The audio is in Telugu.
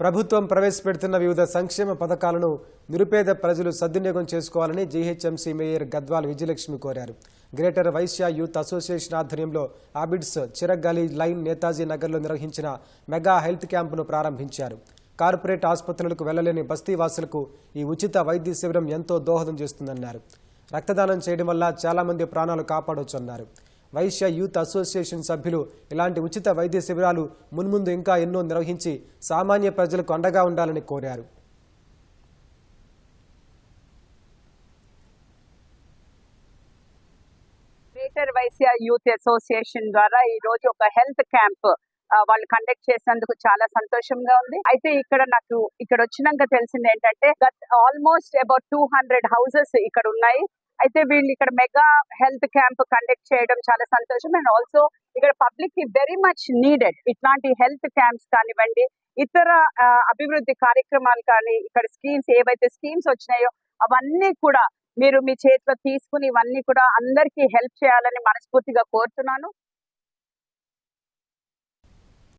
ప్రభుత్వం ప్రవేశపెడుతున్న వివిధ సంక్షేమ పథకాలను నిరుపేద ప్రజలు సద్వినియోగం చేసుకోవాలని జీహెచ్ఎంసీ మేయర్ గద్వాల్ విజయలక్ష్మి కోరారు. గ్రేటర్ వైశ్య యూత్ అసోసియేషన్ ఆధ్వర్యంలో ఆబిడ్స్ చిరగలి లైన్ నేతాజీ నగర్లో నిర్వహించిన మెగా హెల్త్ క్యాంపును ప్రారంభించారు. కార్పొరేట్ ఆసుపత్రులకు వెళ్ళలేని బస్తీవాసులకు ఈ ఉచిత వైద్య శిబిరం ఎంతో దోహదం చేస్తుందన్నారు. రక్తదానం చేయడం వల్ల చాలామంది ప్రాణాలు ప్రాణాలు కాపాడొచ్చన్నారు. వైశ్య యూత్ అసోసియేషన్ సభ్యులు ఇలాంటి ఉచిత వైద్య శిబిరాలు మున్ముందు ఇంకా ఎన్నో నిర్వహించి సామాన్య ప్రజలకు అండగా ఉండాలని కోరారు. గ్రేటర్ వైశ్య యూత్ అసోసియేషన్ ద్వారా ఈ రోజు ఒక హెల్త్ క్యాంప్ వాళ్ళు కండక్ట్ చేసినందుకు చాలా సంతోషంగా ఉంది. అయితే ఇక్కడ నాకు ఇక్కడ వచ్చినాక తెలిసింది ఏంటంటే almost about two hundred houses ఇక్కడ ఉన్నాయి. అయితే వీళ్ళు ఇక్కడ మెగా హెల్త్ క్యాంప్ కండక్ట్ చేయడం చాలా సంతోషం. అండ్ ఆల్సో ఇక్కడ పబ్లిక్కి వెరీ మచ్ నీడెడ్ ఇట్లాంటి హెల్త్ క్యాంప్స్ కానివ్వండి ఇతర అభివృద్ధి కార్యక్రమాలు కానీ ఇక్కడ స్కీమ్స్ ఏవైతే స్కీమ్స్ వచ్చినాయో అవన్నీ కూడా మీరు మీ చేతిలో తీసుకుని ఇవన్నీ కూడా అందరికీ హెల్ప్ చేయాలని మనస్ఫూర్తిగా కోరుతున్నాను.